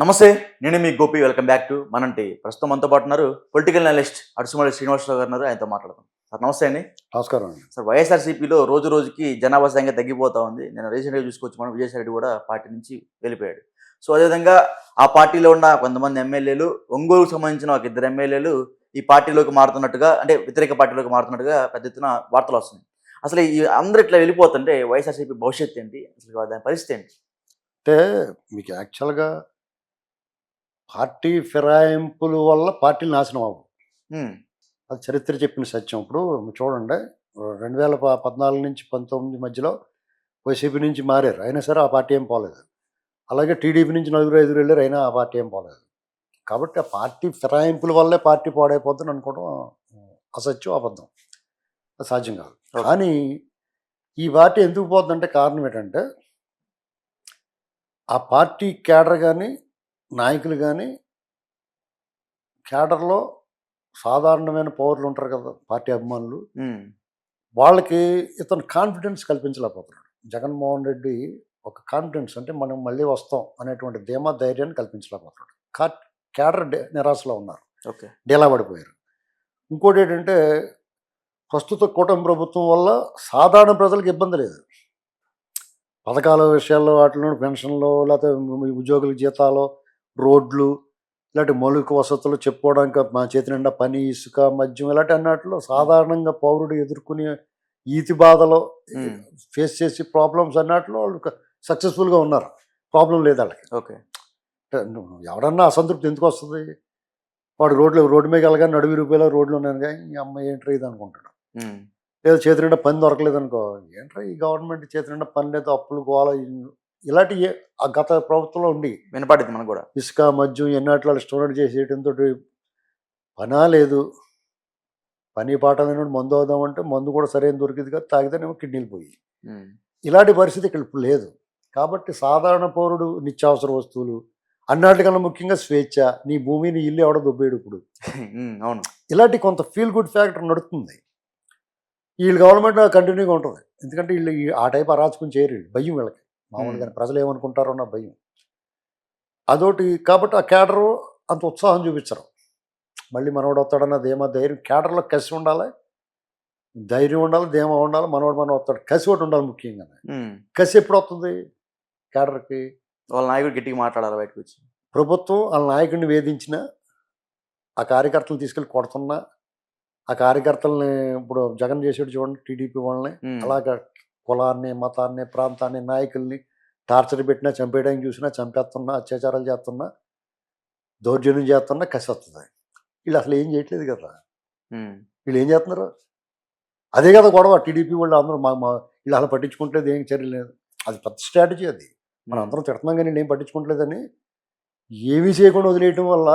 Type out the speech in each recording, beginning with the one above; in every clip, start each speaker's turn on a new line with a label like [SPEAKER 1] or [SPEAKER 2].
[SPEAKER 1] నమస్తే నేను మీ గోపి వెల్కమ్ బ్యాక్ టు మనంటి. ప్రస్తుతం మనతో పాటు ఉన్నారు పొలిటికల్ అనలిస్ట్ అడుసుమల్లి శ్రీనివాసరావు గారు ఉన్నారు ఆయనతో మాట్లాడదాం సార్ నమస్తే అండి.
[SPEAKER 2] నమస్కారం అండి.
[SPEAKER 1] సార్ వైఎస్ఆర్సీపీలో రోజు రోజుకి జనాభా సంఖ్య తగ్గిపోతా ఉంది. నేను రీసెంట్గా చూసుకోవచ్చు మనం విజయసాయి కూడా పార్టీ నుంచి వెళ్ళిపోయాడు. సో అదేవిధంగా ఆ పార్టీలో ఉన్న కొంతమంది ఎమ్మెల్యేలు ఒంగోలుకు సంబంధించిన ఒక ఇద్దరు ఎమ్మెల్యేలు ఈ పార్టీలోకి మారుతున్నట్టుగా అంటే వ్యతిరేక పార్టీలోకి మారుతున్నట్టుగా పెద్ద ఎత్తున వార్తలు వస్తున్నాయి. అసలు ఈ అందరూ ఇట్లా వెళ్ళిపోతుంటే వైఎస్ఆర్సీపీ భవిష్యత్తు ఏంటి? అసలు దాని పరిస్థితి ఏంటి?
[SPEAKER 2] అంటే మీకు యాక్చువల్గా పార్టీ ఫిరాయింపుల వల్ల పార్టీలు నాశనం అవ్వవు. అది చరిత్ర చెప్పిన సత్యం. ఇప్పుడు చూడండి రెండు వేల పద్నాలుగు నుంచి పంతొమ్మిది మధ్యలో వైసీపీ నుంచి మారారు. అయినా సరే ఆ పార్టీ ఏం పోలేదు. అలాగే టీడీపీ నుంచి నలుగురు ఐదుగురు వెళ్ళారు. అయినా ఆ పార్టీ ఏం పోలేదు. కాబట్టి ఆ పార్టీ ఫిరాయింపుల వల్లే పార్టీ పాడైపోతుంది అనుకోవడం అసత్యం అబద్ధం. అది సాధ్యం కాదు. కానీ ఈ పార్టీ ఎందుకు పోతుందంటే కారణం ఏంటంటే ఆ పార్టీ కేడర్ కానీ నాయకులు కానీ కేడర్లో సాధారణమైన పౌరులు ఉంటారు కదా పార్టీ అభిమానులు. వాళ్ళకి ఇతను కాన్ఫిడెన్స్ కల్పించలేకపోతున్నాడు. జగన్మోహన్ రెడ్డి ఒక కాన్ఫిడెన్స్ అంటే మనం మళ్ళీ వస్తాం అనేటువంటి ధీమా ధైర్యాన్ని కల్పించలేకపోతున్నాడు. కా కేడర్ డే- నిరాశలో ఉన్నారు.
[SPEAKER 1] ఓకే.
[SPEAKER 2] డేలా పడిపోయారు. ఇంకోటి ఏంటంటే ప్రస్తుత కూటమి ప్రభుత్వం వల్ల సాధారణ ప్రజలకు ఇబ్బంది లేదు. పథకాల విషయాల్లో వాటిలో పెన్షన్లు లేకపోతే ఉద్యోగుల జీతాలు రోడ్లు ఇలాంటి మౌలిక వసతులు చెప్పుకోవడానికి మా చేతి నిండా పని ఇసుక మద్యం ఇలాంటి అన్నట్లు సాధారణంగా పౌరుడు ఎదుర్కొనే ఈతి బాధలో. ఫేస్ చేసి ప్రాబ్లమ్స్ అన్నట్లు వాళ్ళు సక్సెస్ఫుల్గా ఉన్నారు. ప్రాబ్లం లేదు వాళ్ళకి.
[SPEAKER 1] ఓకే.
[SPEAKER 2] ఎవడన్నా అసంతృప్తి ఎందుకు వస్తుంది? వాడు రోడ్లు రోడ్డు మీద వెళ్ళగానే నడువి రూపాయల రోడ్లు ఉన్నాను కానీ ఈ అమ్మాయి ఏంట్రా ఇది? అనుకుంటాడు. లేదా చేతి నిండా పని దొరకలేదు అనుకో ఏంట్రా ఈ గవర్నమెంట్ చేతి నిండా పని లేదు అప్పులు గోల ఇలాంటి ఆ గత ప్రభుత్వంలో ఉండి
[SPEAKER 1] వినపడింది మనకు కూడా.
[SPEAKER 2] ఇసుక మద్యం ఎన్నాట్లో స్టోరేట్ చేసేయడంతో పనా లేదు. పని పాట లేనప్పుడు మందు అవుదామంటే మందు కూడా సరైన దొరికింది కదా తాగితేనేమో కిడ్నీలు పోయి. ఇలాంటి పరిస్థితి ఇక్కడ ఇప్పుడు లేదు. కాబట్టి సాధారణ పౌరుడు నిత్యావసర వస్తువులు అన్నిటికన్నా ముఖ్యంగా స్వేచ్ఛ నీ భూమిని ఇల్లు ఎవడ దుబ్బేడు ఇప్పుడు.
[SPEAKER 1] అవును.
[SPEAKER 2] ఇలాంటి కొంత ఫీల్ గుడ్ ఫ్యాక్టర్ నడుస్తుంది వీళ్ళు గవర్నమెంట్ కంటిన్యూగా ఉంటుంది. ఎందుకంటే వీళ్ళు ఆ టైప్ అరాచకం చేయరు వీళ్ళు. భయం వీళ్ళకి. మామూలుగా ప్రజలు ఏమనుకుంటారో నా భయం. అదొకటి కాబట్టి ఆ క్యాడరు అంత ఉత్సాహం చూపించరు. మళ్ళీ మనవాడు వస్తాడన్న ధీమా ధైర్యం. క్యాడర్లో కసి ఉండాలి ధైర్యం ఉండాలి ధీమా ఉండాలి మనవాడు మనం వస్తాడు. కసి ఒకటి ఉండాలి ముఖ్యంగా. కసి ఎప్పుడు వస్తుంది క్యాడర్కి?
[SPEAKER 1] వాళ్ళ నాయకుడు గట్టిగా మాట్లాడాలి బయటకు వచ్చి
[SPEAKER 2] ప్రభుత్వం వాళ్ళ నాయకుడిని వేధించిన ఆ కార్యకర్తలు తీసుకెళ్ళి కొడుతున్నా ఆ కార్యకర్తల్ని ఇప్పుడు జగన్ చేసాడు చూడండి టీడీపీ వాళ్ళని అలాగ కులాన్ని మతాన్ని ప్రాంతాన్ని నాయకుల్ని టార్చర్ పెట్టినా చంపేయడానికి చూసినా చంపేస్తున్నా అత్యాచారాలు చేస్తున్నా దౌర్జన్యం చేస్తున్నా కసి వస్తుంది వీళ్ళు అసలు ఏం చేయట్లేదు కదా. వీళ్ళు ఏం చేస్తున్నారు? అదే కదా గొడవ. టీడీపీ వాళ్ళు అందరూ మా మా వీళ్ళు అలా పట్టించుకుంటలేదు ఏం చర్య లేదు. అది పెద్ద స్ట్రాటజీ అది. మనం అందరం తిడుతున్నాం కానీ నేను పట్టించుకోవట్లేదని ఏమీ చేయకుండా వదిలేయటం వల్ల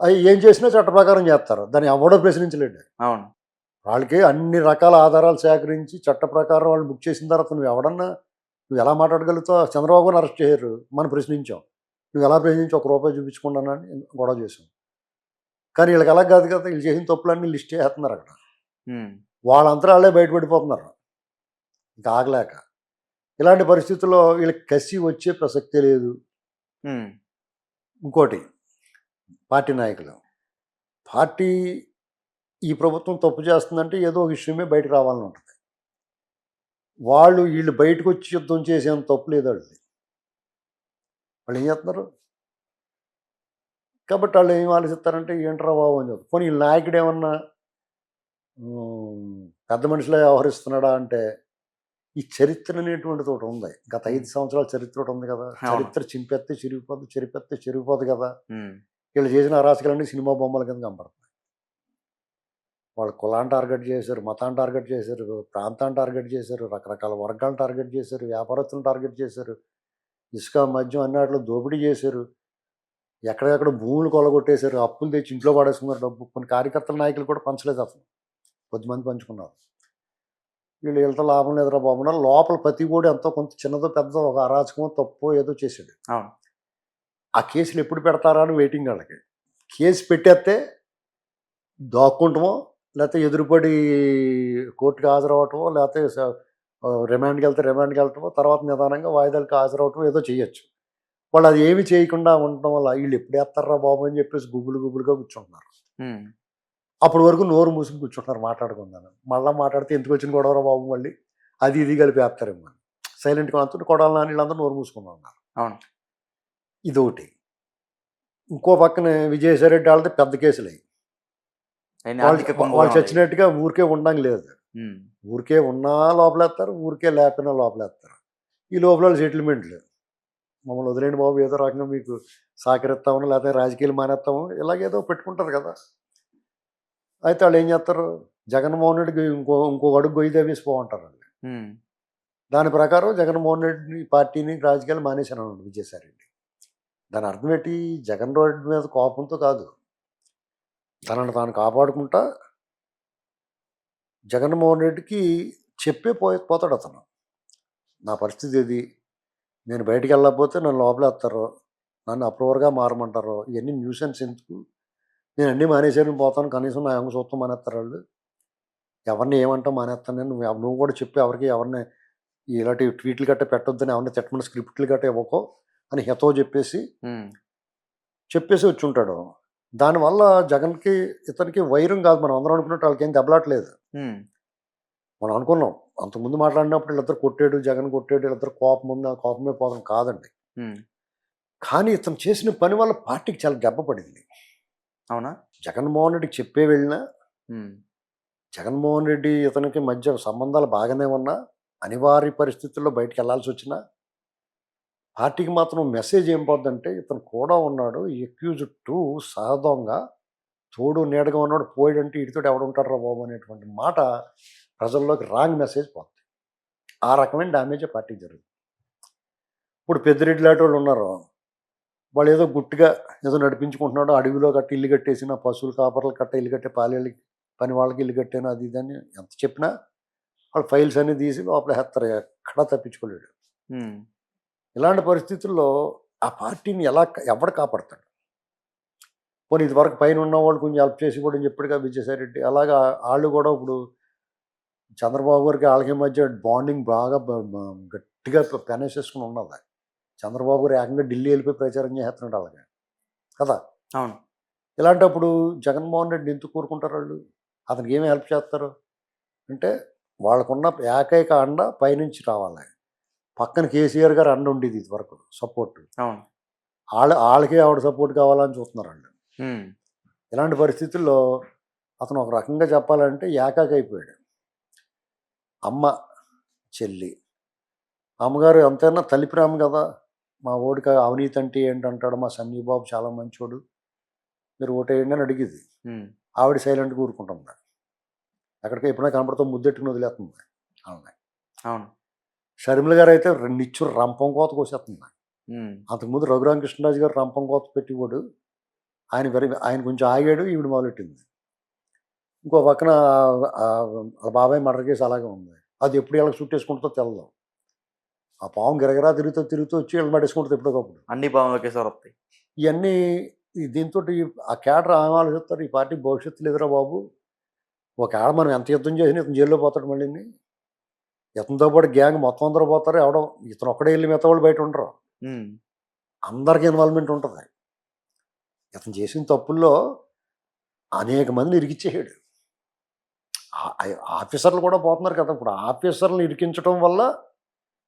[SPEAKER 2] అవి ఏం చేసినా చట్ట ప్రకారం చేస్తారు. దాన్ని ఎవడో ప్రశ్నించలేడు.
[SPEAKER 1] అవును.
[SPEAKER 2] వాళ్ళకి అన్ని రకాల ఆధారాలు సేకరించి చట్ట ప్రకారం వాళ్ళు బుక్ చేసిన తర్వాత నువ్వు ఎవడన్నా నువ్వు ఎలా మాట్లాడగలుగుతావు? చంద్రబాబుని అరెస్ట్ చేయరు. మనం ప్రశ్నించాం. నువ్వు ఎలా ప్రశ్నించి ఒక రూపాయి చూపించుకున్నానని గొడవ చేసాం కానీ వీళ్ళకి అలా కాదు కదా వీళ్ళు చేసిన తప్పులన్నీ లిస్ట్ చేస్తున్నారు అక్కడ. వాళ్ళంతా వాళ్ళే బయటపడిపోతున్నారు. ఇంకా ఆగలేక. ఇలాంటి పరిస్థితుల్లో వీళ్ళకి కసి వచ్చే ప్రసక్తే లేదు. ఇంకోటి పార్టీ నాయకులు. పార్టీ ఈ ప్రభుత్వం తప్పు చేస్తుందంటే ఏదో ఒక విషయమే బయటకు రావాలని ఉంటుంది. వాళ్ళు వీళ్ళు బయటకు వచ్చి యుద్ధం చేసేంత తప్పు లేదు వాళ్ళది. వాళ్ళు ఏం చేస్తున్నారు? కాబట్టి వాళ్ళు ఏం ఆలోచిస్తారంటే ఏంట్రా బాబు అని చెప్పి. పోనీ వీళ్ళ నాయకుడు ఏమన్నా పెద్ద మనిషిలో వ్యవహరిస్తున్నాడా అంటే ఈ చరిత్ర అనేటువంటిది ఒకటి ఉంది. గత ఐదు సంవత్సరాల చరిత్ర ఒకటి ఉంది కదా. చరిత్ర చింపెత్తే చిరిగిపోద్ది చెరిపెత్తే చెరిగిపోదు కదా. వీళ్ళు చేసిన అరాచకాలన్నీ సినిమా బొమ్మల కింద కనపడుతున్నాయి వాళ్ళు కులాన్ని టార్గెట్ చేశారు మతాన్ని టార్గెట్ చేశారు ప్రాంతాన్ని టార్గెట్ చేశారు రకరకాల వర్గాలను టార్గెట్ చేశారు వ్యాపారస్తులను టార్గెట్ చేశారు ఇసుక మద్యం అన్నిట్లో దోపిడీ చేశారు ఎక్కడెక్కడ భూములు కొలగొట్టేశారు అప్పులు తెచ్చి ఇంట్లో పడేసుకున్నారు డబ్బు. కొన్ని కార్యకర్తల నాయకులు కూడా పంచలేదు అసలు. కొద్దిమంది పంచుకున్నారు. వీళ్ళు వీళ్ళతో లాభం లేదురా బాబున లోపల ప్రతి కూడా ఎంతో కొంత చిన్నదో పెద్దదో ఒక అరాచకమో తప్పో ఏదో చేశాడు. ఆ కేసులు ఎప్పుడు పెడతారా అని వెయిటింగ్ వాళ్ళకి. కేసు పెట్టేస్తే దాక్కుంటామో లేకపోతే ఎదురుపడి కోర్టుకి హాజరవటమో లేకపోతే రిమాండ్కి వెళ్తే రిమాండ్కి వెళ్ళటమో తర్వాత నిదానంగా వాయిదాలకు హాజరవటమో ఏదో చేయొచ్చు వాళ్ళు అది ఏమి చేయకుండా ఉండటం వల్ల వీళ్ళు ఎప్పుడు వేస్తారా బాబు అని చెప్పేసి గుబులు గుబులుగా కూర్చుంటున్నారు. అప్పటి వరకు నోరు మూసుకుని కూర్చుంటున్నారు మాట్లాడుకుందాను మళ్ళీ మాట్లాడితే ఎందుకు వచ్చిన గొడవరా బాబు మళ్ళీ? అది ఇది కలిపి వేస్తారేమో సైలెంట్గా అంతా కొడాలి నాని వీళ్ళందరూ నోరు మూసుకుని ఉన్నారు
[SPEAKER 1] అవును.
[SPEAKER 2] ఇదొకటి. ఇంకో పక్కన విజయసాయి రెడ్డి వాళ్ళది పెద్ద కేసులు అయ్యి వాళ్ళు. చచ్చినట్టుగా ఊరికే ఉండం లేదు. ఊరికే ఉన్నా లోపలేస్తారు ఊరికే లేకపోయినా లోపలేస్తారు ఈ లోపల సెటిల్మెంట్లు మమ్మల్ని వదిలేండి బాబు ఏదో రకంగా మీకు సహకరిస్తాము లేకపోతే రాజకీయాలు మానేస్తాము ఇలాగేదో పెట్టుకుంటారు కదా. అయితే వాళ్ళు ఏం చేస్తారు? జగన్మోహన్ రెడ్డికి ఇంకో ఇంకో అడుగు గొయ్యి తవ్వేసి పోమంటారు వాళ్ళు. దాని ప్రకారం జగన్మోహన్ రెడ్డిని పార్టీని రాజకీయాలు మానేశాను విజయసాయి రెడ్డి. దాని అర్థం ఏంటి? జగన్ రెడ్డి మీద కోపంతో కాదు. తనను తాను కాపాడుకుంటా జగన్మోహన్ రెడ్డికి చెప్పే పోయి పోతాడు అతను. నా పరిస్థితి ఇది నేను బయటికి వెళ్ళకపోతే నన్ను లోపలేస్తారు నన్ను అప్రూవర్గా మారమంటారు? ఇవన్నీ న్యూసెన్స్ ఎందుకు? నేను అన్నీ మానేసాను పోతాను కనీసం నా యొక్క సొత్తు మానేస్తారు వాళ్ళు. ఎవరిని ఏమంటావు మానేస్తాను నేను. నువ్వు కూడా చెప్పి ఎవరికి ఎవరిని ఇలాంటి ట్వీట్లు గట్ట పెట్టొద్దని ఎవరిని తిట్టమని స్క్రిప్ట్లు గట్ట ఇవ్వకో అని హితో చెప్పేసి చెప్పేసి వచ్చి ఉంటాడు. దానివల్ల జగన్కి ఇతనికి వైరం కాదు. మనం అందరం అనుకున్నట్టు వాళ్ళకి ఏం దెబ్బలాట్లేదు మనం అనుకున్నాం. అంతకుముందు మాట్లాడినప్పుడు వీళ్ళిద్దరు కొట్టాడు జగన్ కొట్టాడు వీళ్ళిద్దరు కోపం ఉంది ఆ కోపమే పోదాం కాదండి. కానీ ఇతను చేసిన పని వల్ల పార్టీకి చాలా దెబ్బ పడింది.
[SPEAKER 1] అవునా?
[SPEAKER 2] జగన్మోహన్ రెడ్డికి చెప్పే వెళ్ళినా జగన్మోహన్ రెడ్డి ఇతనికి మధ్య సంబంధాలు బాగానే ఉన్నా అనివార్య పరిస్థితుల్లో బయటికి వెళ్ళాల్సి వచ్చినా పార్టీకి మాత్రం మెసేజ్ ఏం పోద్దంటే ఇతను కూడా ఉన్నాడు ఎక్యూజ్ టు సహదంగా తోడు నీడగా ఉన్నాడు పోయాడంటే ఇటుతో ఎవడుంటారా బాబు అనేటువంటి మాట ప్రజల్లోకి రాంగ్ మెసేజ్ పోతుంది ఆ రకమైన డ్యామేజ్ పార్టీకి జరుగుతుంది ఇప్పుడు పెద్దిరెడ్డి లాంటి వాళ్ళు ఉన్నారు. వాళ్ళు ఏదో గుట్టుగా ఏదో నడిపించుకుంటున్నాడు అడవిలో కట్ట ఇల్లు కట్టేసిన పశువులు కాపర్లు కట్ట ఇల్లు కట్టే పాలేళ్ళకి పని వాళ్ళకి ఇల్లు కట్టాను అది ఇది అని ఎంత చెప్పినా వాళ్ళు ఫైల్స్ అన్ని తీసి లోపల హెత్తరు ఎక్కడా తప్పించుకోలేడు. ఇలాంటి పరిస్థితుల్లో ఆ పార్టీని ఎలా ఎవడు కాపాడతాడు? పోనీ ఇదివరకు పైన ఉన్న వాళ్ళు కొంచెం హెల్ప్ చేసి కూడా చెప్పాడుగా విజయసాయి రెడ్డి అలాగా వాళ్ళు కూడా ఇప్పుడు చంద్రబాబు గారికి వాళ్ళకి మధ్య బాండింగ్ బాగా గట్టిగా పెనేసేసుకుని ఉన్నది. చంద్రబాబు గారు ఏకంగా ఢిల్లీ వెళ్ళిపోయి ప్రచారం చేస్తున్నాడు అలాగే. కదా?
[SPEAKER 1] అవును.
[SPEAKER 2] ఇలాంటప్పుడు జగన్మోహన్ రెడ్డి ఎందుకు కోరుకుంటారు వాళ్ళు అతనికి ఏమి హెల్ప్ చేస్తారు? అంటే వాళ్ళకున్న ఏకైక అండ పైనుంచి రావాలి. పక్కన కేసీఆర్ గారు అండ ఉండేది ఇది వరకు సపోర్ట్.
[SPEAKER 1] అవును.
[SPEAKER 2] వాళ్ళ వాళ్ళకే ఆవిడ సపోర్ట్ కావాలని చూస్తున్నారు
[SPEAKER 1] ఉమ్,
[SPEAKER 2] ఇలాంటి పరిస్థితుల్లో అతను ఒక రకంగా చెప్పాలంటే ఏకాకి అయిపోయాడు. అమ్మ చెల్లి. అమ్మగారు ఎంతైనా తల్లి ప్రేమ కదా. మా ఓడికి అవినీతి అంటే ఏంటంటాడు మా సన్నీ బాబు చాలా మంచోడు. మీరు ఓటేయండి అని అడిగింది. ఆవిడ సైలెంట్గా ఊరుకుంటుంది ఎక్కడికి ఎప్పుడైనా కనపడుతూ ముద్దెట్టుకుని వదిలేస్తుంది ఆమె
[SPEAKER 1] అవును.
[SPEAKER 2] షర్మిల గారు అయితే నిచ్చు రంపం కోత కోసేస్తుంది అంతకుముందు రఘురామకృష్ణరాజు గారు రంపం కోత పెట్టివాడు. ఆయన వెరీ ఆయన కొంచెం ఆగాడు ఈవిడ మొదలెట్టింది. ఇంకో పక్కన బాబాయ్ మర్డర్ కేసు అలాగే ఉంది. అది ఎప్పుడు వీళ్ళకి చుట్టేసుకుంటుందో తెలదు ఆ పాము గిరగిరా తిరుగుతూ తిరుగుతూ వచ్చి వీళ్ళు పడేసుకుంటుంది ఎప్పటికప్పుడు
[SPEAKER 1] అన్ని భావనలు ఒకేసారి వస్తాయి.
[SPEAKER 2] ఇవన్నీ దీంతో ఆ క్యాడర్ ఆమె ఆలోచిస్తారు? ఈ పార్టీ భవిష్యత్తు లేదురా బాబు? ఒకవేళ మనం ఎంత యుద్ధం చేసినా ఇతను జైల్లో పోతాడు మళ్ళీ ఇతనితో పాటు గ్యాంగ్ మొత్తం అందరూ పోతారు. ఎవడో ఇతను ఒక్కడే వెళ్ళి మిగతా వాళ్ళు బయట ఉండరు. అందరికి ఇన్వాల్వ్మెంట్ ఉంటుంది. ఇతను చేసిన తప్పుల్లో అనేక మందిని ఇరికిచ్చేసాడు. ఆ- ఆఫీసర్లు కూడా పోతున్నారు కదా! ఇప్పుడు ఆఫీసర్లను ఇరికించడం వల్ల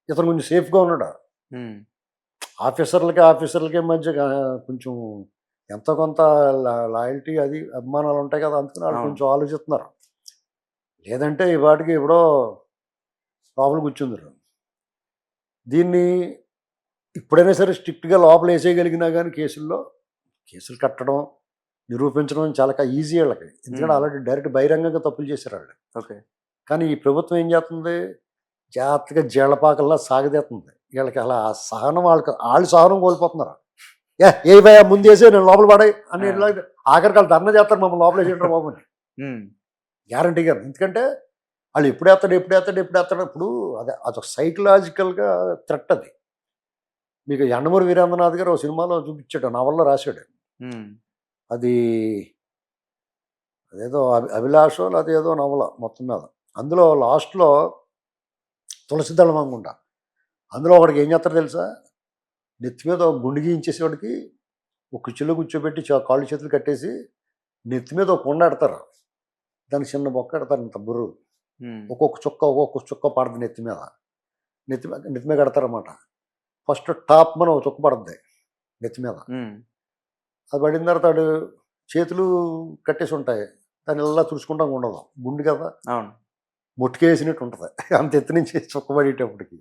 [SPEAKER 2] ఇతను కొంచెం సేఫ్గా ఉన్నాడు. ఆఫీసర్లకి ఆఫీసర్లకి మధ్య కొంచెం ఎంతో కొంత లాయల్టీ అది అభిమానాలు ఉంటాయి కదా! అందుకని వాళ్ళు. కొంచెం ఆలోచిస్తున్నారు. లేదంటే ఈ వాటికి ఎప్పుడో లోపల కూర్చుందరు దీన్ని ఇప్పుడైనా సరే స్ట్రిక్ట్గా లోపల వేసేయగలిగినా కానీ కేసుల్లో కేసులు కట్టడం నిరూపించడం చాలా ఈజీ వాళ్ళకి. ఎందుకంటే. ఆల్రెడీ డైరెక్ట్ బహిరంగంగా తప్పులు చేశారు వాళ్ళు
[SPEAKER 1] ఓకే.
[SPEAKER 2] కానీ ఈ ప్రభుత్వం ఏం చేస్తుంది? జాగ్రత్తగా జీళ్ళపాకల్లా సాగదీస్తుంది వీళ్ళకి అలా ఆ సహనం వాళ్ళకి వాళ్ళు సహనం కోల్పోతున్నారు. ఏ ఏ భయ ముందేసే నేను లోపల పడాయి అని ఆఖరికి వాళ్ళు ధర్నా చేస్తారు మమ్మల్ని లోపల వేసేటారు బాబు గ్యారంటీగా ఎందుకంటే వాళ్ళు ఎప్పుడు వేస్తాడు ఎప్పుడు వేస్తాడు ఎప్పుడు వేస్తాడు ఇప్పుడు అదే అదొక సైకలాజికల్గా థ్రెట్ అది. మీకు ఎండమూరి వీరేంద్రనాథ్ గారు ఒక సినిమాలో చూపించాడు నవల్లో రాశాడు. అది అదేదో అభి అభిలాషో లేదా ఏదో నవల మొత్తం మీద. అందులో లాస్ట్లో తులసి దళమంగుండ అందులో ఒకడికి ఏం చేస్తారో తెలుసా? నెత్తి మీద ఒక గుండు గీయించేసేవాడికి ఒక కుర్చీలో కూర్చోబెట్టి కాళ్ళు చేతులు కట్టేసి నెత్తి మీద ఒక కొండ ఎడతారు దానికి చిన్న బొక్క ఎడతారు ఇంత బుర్రు. ఒక్కొక్క చుక్క ఒక్కొక్క చుక్క పడుతుంది నెత్తి మీద. నెత్తి మీద నెత్తి మీద కడతారన్నమాట. ఫస్ట్ టాప్ మన ఒక చుక్క పడుద్ది నెత్తి మీద. అది పడిన తర్వాత వాడు చేతులు కట్టేసి ఉంటాయి. దాన్ని ఇలా తుడుచుకుంటా ఉండదు. గుండు కదా.
[SPEAKER 1] అవును.
[SPEAKER 2] ముట్టుకేసినట్టు ఉంటుంది అంత ఎత్తు నుంచి చుక్క పడేటప్పటికి.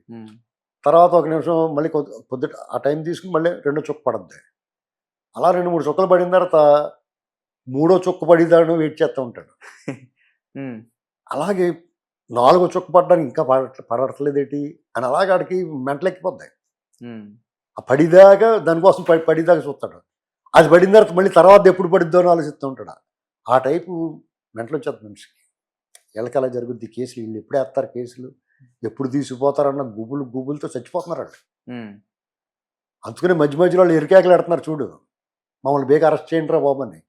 [SPEAKER 2] తర్వాత ఒక నిమిషం మళ్ళీ కొద్ది పొద్దుట ఆ టైం తీసుకుని మళ్ళీ రెండో చుక్క పడుద్ది. అలా రెండు మూడు చుక్కలు పడిన తర్వాత మూడో చుక్క పడిదాడు వెయిట్ చేస్తూ ఉంటాడు. అలాగే నాలుగో చుక్క పడడానికి ఇంకా పడట్ల పడట్లేదేటి అని అలాగే ఆడికి మెంటలెక్కిపోద్ది ఆ పడిదాకా దానికోసం పడి పడిదాకా చూస్తాడు. అది పడిన తర్వాత మళ్ళీ తర్వాత ఎప్పుడు పడిద్దో అని ఆలోచిస్తూ ఉంటాడు. ఆ టైపు మెంటలు వచ్చేది మనిషికి. వీళ్ళకి అలా జరుగుద్ది కేసులు వీళ్ళు ఎప్పుడు వేస్తారు కేసులు ఎప్పుడు తీసుకుపోతారన్న గుబులు గుబులతో చచ్చిపోతున్నారు అందుకని మధ్య మధ్యలో వాళ్ళు ఎరికేకలు పెడుతున్నారు చూడు. మమ్మల్ని బేగా అరెస్ట్ చేయండి రా బాబని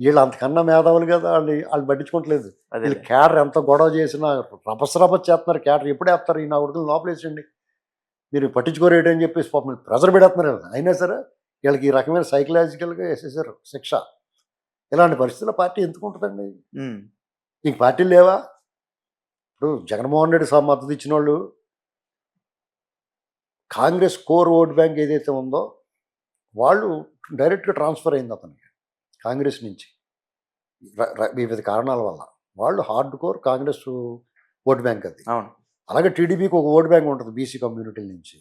[SPEAKER 2] వీళ్ళు అంతకన్నా మేధావులు కదా వాళ్ళు వాళ్ళు పట్టించుకోవట్లేదు. వీళ్ళు క్యాడర్ ఎంత గొడవ చేసినా రపస్ రపస్ చేస్తున్నారు క్యాడర్ ఎప్పుడు వేస్తారు? ఈ నా ఉడుకులు లోపలేసండి మీరు పట్టించుకోరేటి అని చెప్పేసి పాపం ప్రెజర్ పెడుతున్నారు వీళ్ళని. అయినా సరే వీళ్ళకి ఈ రకమైన సైకలాజికల్గా వేసేసారు శిక్ష. ఇలాంటి పరిస్థితుల్లో పార్టీ ఎందుకు ఉంటుందండి? ఇంక పార్టీలు లేవా? ఇప్పుడు జగన్మోహన్ రెడ్డి సా- మద్దతు ఇచ్చిన వాళ్ళు కాంగ్రెస్ కోర్ ఓట్ బ్యాంక్ ఏదైతే ఉందో వాళ్ళు డైరెక్ట్గా ట్రాన్స్ఫర్ అయింది అతనికి. కాంగ్రెస్ నుంచి. వివిధ కారణాల వల్ల. వాళ్ళు hard core Congress vote bank అది.
[SPEAKER 1] అవును.
[SPEAKER 2] అలాగే టీడీపీకి ఒక ఓట్ బ్యాంక్ ఉంటుంది బీసీ కమ్యూనిటీల నుంచి.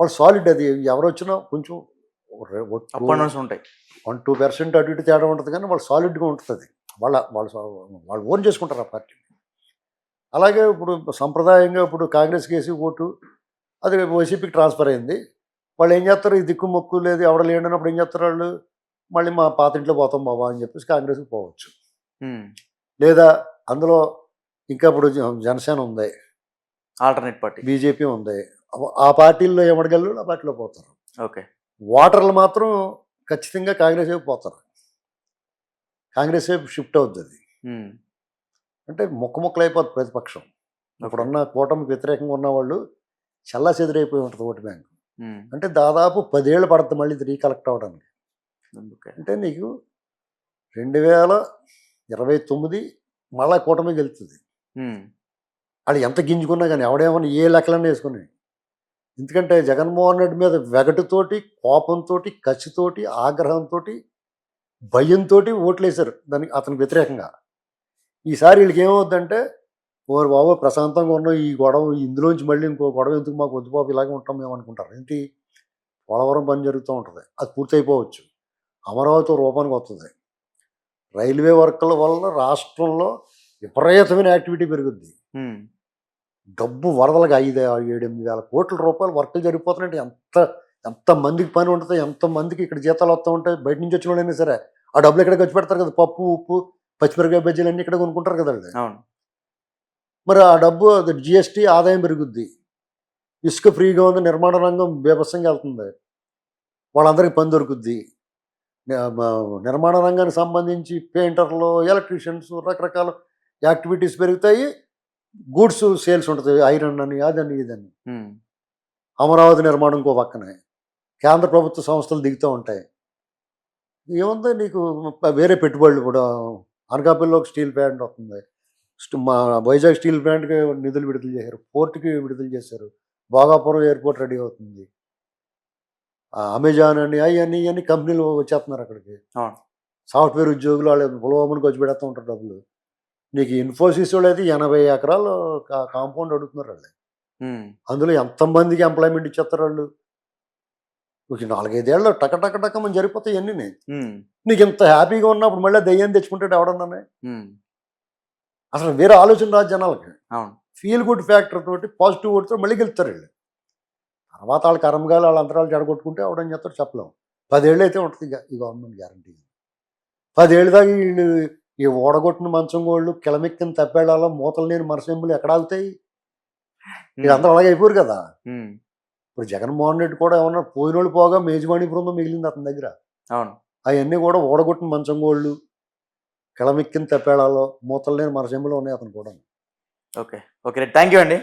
[SPEAKER 2] వాళ్ళు సాలిడ్ అది. ఎవరు వచ్చినా కొంచెం
[SPEAKER 1] ఉంటాయి.
[SPEAKER 2] వన్ టూ పర్సెంట్ అటు ఇటు తేడా ఉంటుంది కానీ వాళ్ళు సాలిడ్గా ఉంటుంది. వాళ్ళ వాళ్ళు వాళ్ళు ఓన్ చేసుకుంటారు ఆ పార్టీ. అలాగే ఇప్పుడు సంప్రదాయంగా ఇప్పుడు కాంగ్రెస్ కేసి ఓటు అది వైసీపీకి ట్రాన్స్ఫర్ అయింది. వాళ్ళు ఏం చేస్తారు? ఈ దిక్కు మొక్కు లేదు ఎవడ లేడన్నప్పుడు ఏం చేస్తారు వాళ్ళు? మళ్ళీ మా పాత ఇంట్లో పోతాం బాబా అని చెప్పేసి కాంగ్రెస్కి పోవచ్చు. లేదా అందులో ఇంకా ఇప్పుడు జనసేన ఉంది.
[SPEAKER 1] Alternate party.
[SPEAKER 2] బీజేపీ ఉంది. ఆ పార్టీల్లో ఎవడగలరు ఆ పార్టీలో పోతారు.
[SPEAKER 1] ఓకే.
[SPEAKER 2] ఓటర్లు మాత్రం ఖచ్చితంగా కాంగ్రెస్ వైపు పోతారు. కాంగ్రెస్ వైపు షిఫ్ట్ అవుతుంది
[SPEAKER 1] ఉమ్,
[SPEAKER 2] అంటే ముక్క ముక్కలు అయిపోతుంది ప్రతిపక్షం. ఇప్పుడున్న కూటమికి వ్యతిరేకంగా ఉన్న వాళ్ళు చల్లా చెదిరైపోయి ఉంటుంది ఓటు బ్యాంక్. అంటే దాదాపు పదేళ్ళు పడుతుంది మళ్ళీ రీకలెక్ట్ అవ్వడానికి.
[SPEAKER 1] ఓకే
[SPEAKER 2] అంటే నీకు రెండు వేల ఇరవై తొమ్మిది మళ్ళా కూటమి గెలుతుంది వాళ్ళు ఎంత గింజుకున్నా కానీ ఎవడేమన్నా ఏ లెక్కలన్నీ వేసుకుని. ఎందుకంటే జగన్మోహన్ రెడ్డి మీద వెగటుతోటి కోపంతో కసితోటి ఆగ్రహంతో భయంతో ఓట్లేశారు. దానికి అతనికి వ్యతిరేకంగా. ఈసారి వీళ్ళకి ఏమవుద్దంటే ఓరు బాబు ప్రశాంతంగా ఉన్న. ఈ గొడవ ఇందులోంచి మళ్ళీ ఇంకో గొడవ ఎందుకు మాకు? వద్దు బాబు ఇలాగే ఉంటాం మేము అనుకుంటారు. ఏంటి? పోలవరం పని జరుగుతూ ఉంటుంది. అది పూర్తయిపోవచ్చు. అమరావతి రూపానికి వస్తుంది. రైల్వే వర్కుల వల్ల రాష్ట్రంలో విపరీతమైన యాక్టివిటీ పెరుగుద్ది. డబ్బు వరదలుగా ఐదు ఏడు ఎనిమిది వేల కోట్ల రూపాయలు వర్కులు జరిగిపోతున్నాయంటే ఎంత ఎంత మందికి పని ఉంటుంది ఎంత మందికి ఇక్కడ జీతాలు వస్తూ ఉంటాయి బయట నుంచి వచ్చిన వాళ్ళైనా సరే ఆ డబ్బులు ఇక్కడ ఖర్చు పెడతారు కదా పప్పు ఉప్పు పచ్చిమిరకాయ బజ్జీలు అన్నీ ఇక్కడ కొనుక్కుంటారు కదా మరి ఆ డబ్బు జిఎస్టీ ఆదాయం పెరుగుద్ది. ఇసుక ఫ్రీగా ఉంది నిర్మాణ రంగం బీభత్సంగా వెళ్తుంది. వాళ్ళందరికీ పని దొరుకుద్ది. నిర్మాణ రంగానికి సంబంధించి పెయింటర్లు ఎలక్ట్రీషియన్స్ రకరకాల యాక్టివిటీస్ పెరుగుతాయి. గూడ్స్ సేల్స్ ఉంటుంది. ఐరన్ అని అదని ఇదని. అమరావతి నిర్మాణం ఇంకో పక్కనే. కేంద్ర ప్రభుత్వ సంస్థలు దిగుతూ ఉంటాయి. ఏముంది నీకు? వేరే పెట్టుబడులు కూడా. అనకాపల్లిలో ఒక స్టీల్ ప్లాంట్ వస్తుంది. మా వైజాగ్ స్టీల్ ప్లాంట్కి నిధులు విడుదల చేశారు. పోర్ట్కి విడుదల చేశారు. భోగాపురం ఎయిర్పోర్ట్ రెడీ అవుతుంది. అమెజాన్ అని అవన్నీ ఇవన్నీ కంపెనీలు వచ్చేస్తున్నారు అక్కడికి. సాఫ్ట్వేర్ ఉద్యోగులు వాళ్ళు పొలవమనికి వచ్చి పెడతా ఉంటారు డబ్బులు. నీకు ఇన్ఫోసిస్ వాళ్ళు అయితే ఎనభై ఎకరాలు కా- కాంపౌండ్ అడుగుతున్నారు వాళ్ళు. అందులో ఎంతమందికి ఎంప్లాయ్మెంట్ ఇచ్చేస్తారు వాళ్ళు? ఒక నాలుగైదేళ్ళు టక టక టక మనం జరిగిపోతాయి అన్నీ నీకు ఇంత హ్యాపీగా ఉన్నప్పుడు మళ్ళీ దయ్యాన్ని తెచ్చుకుంటాడు ఎవడన్నా?
[SPEAKER 1] ఉమ్,
[SPEAKER 2] అసలు వేరే ఆలోచన రాదు జనాలకి. ఫీల్ గుడ్ ఫ్యాక్టర్ తోటి పాజిటివ్ ఓటుతో మళ్ళీ గెలుస్తారు వీళ్ళు. తర్వాత వాళ్ళ కర్మగాలు వాళ్ళ అంతరాలు జడగొట్టుకుంటే అవడం చేస్తారు చెప్పలేం. పదేళ్ళు అయితే ఉంటుంది ఇక ఈ గవర్నమెంట్ గ్యారంటీ. పదేళ్ళు దాకా వీళ్ళు ఈ ఓడగొట్టిన మంచం గోళ్ళు కిలమెక్కిన తప్పేళ్ళలో మూతలు లేని మనసెంబులు ఎక్కడ ఆగుతాయి? వీళ్ళందరూ అలాగే అయిపోరు కదా? ఇప్పుడు జగన్మోహన్ రెడ్డి కూడా ఏమన్నా పోయిన వాళ్ళు పోగా మేజవాణి బృందం మిగిలింది అతని దగ్గర.
[SPEAKER 1] అవును.
[SPEAKER 2] అవన్నీ కూడా ఓడగొట్టిన మంచం గోళ్ళు కిలమెక్కిన తప్పేళాలో మూతలు లేని మనసెంబులు ఉన్నాయి అతను కూడా
[SPEAKER 1] ఓకే. ఓకే. థ్యాంక్ యూ అండి.